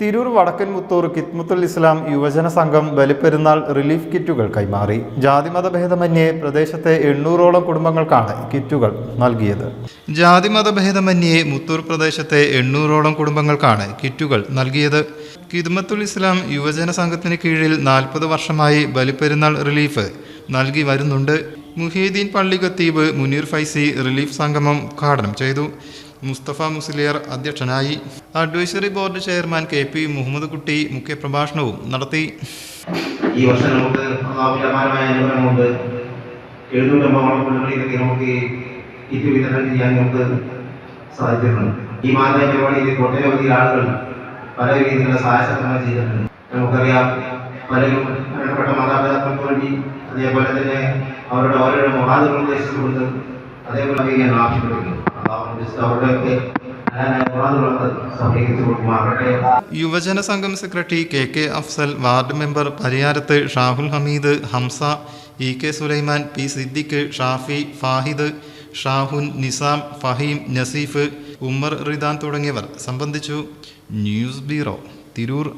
തിരൂർ വടക്കൻ മുത്തൂർ കിത്മുത്തുൽ ഇസ്ലാം യുവജന സംഘം ബലിപ്പെരുന്നാൾ റിലീഫ് കിറ്റുകൾ കൈമാറി. ജാതിമത ഭേദമന്യേ പ്രദേശത്തെ എണ്ണൂറോളം കുടുംബങ്ങൾക്കാണ് കിറ്റുകൾ നൽകിയത്. ജാതിമത ഭേദമന്യേ മുത്തൂർ പ്രദേശത്തെ എണ്ണൂറോളം കുടുംബങ്ങൾക്കാണ് കിറ്റുകൾ നൽകിയത്. കിദ്മത്തുൽ ഇസ്ലാം യുവജന സംഘത്തിന് കീഴിൽ നാൽപ്പത് വർഷമായി ബലിപ്പെരുന്നാൾ റിലീഫ് നൽകി വരുന്നുണ്ട്. മുഹീദ്ദീൻ പള്ളി ഖത്തീബ് മുനീർ ഫൈസി റിലീഫ് സംഗമം ഉദ്ഘാടനം ചെയ്തു. മുസ്തഫ മുസ്ലിയർ അധ്യക്ഷനായി advisory board chairman K P Muhammad Kutty മുഖ്യപ്രഭാഷണവും നടത്തി. ഈ വർഷം നമുക്ക് അള്ളാഹുവിന്റെ അനുഭവം കൊണ്ട് എഴുന്നൂറ്റമ്പതോളം ഇത് വിതരണം ചെയ്യാൻ നമുക്ക് സാധിച്ചിട്ടുണ്ട്. ഈ മാതൃക പരിപാടിയിൽ ഒട്ടനവധി ആളുകൾ പല രീതിയിലുള്ള സഹായസഹകരണം ചെയ്തിട്ടുണ്ട്. നമുക്കറിയാം പലരും മരണപ്പെട്ട മാതാപിതാക്കൾക്ക് വേണ്ടി അതേപോലെ തന്നെ അവരുടെ ഓരോരോ മുഹാദുകൾ ഉദ്ദേശിച്ചുകൊണ്ട് അതേപോലെ ഞാൻ സമീപിച്ചു കൊടുക്കുമാറട്ടെ യുവജന സംഘം secretary K K Afsal ward member Pariyarath Shahul Hameed Hamza E K Sulaiman P Siddique Shafi Fahid Shahun Nizam Faheem Naseef Ummer Ridan തുടങ്ങിയവർ സംബന്ധിച്ചു. News bureau Tirur.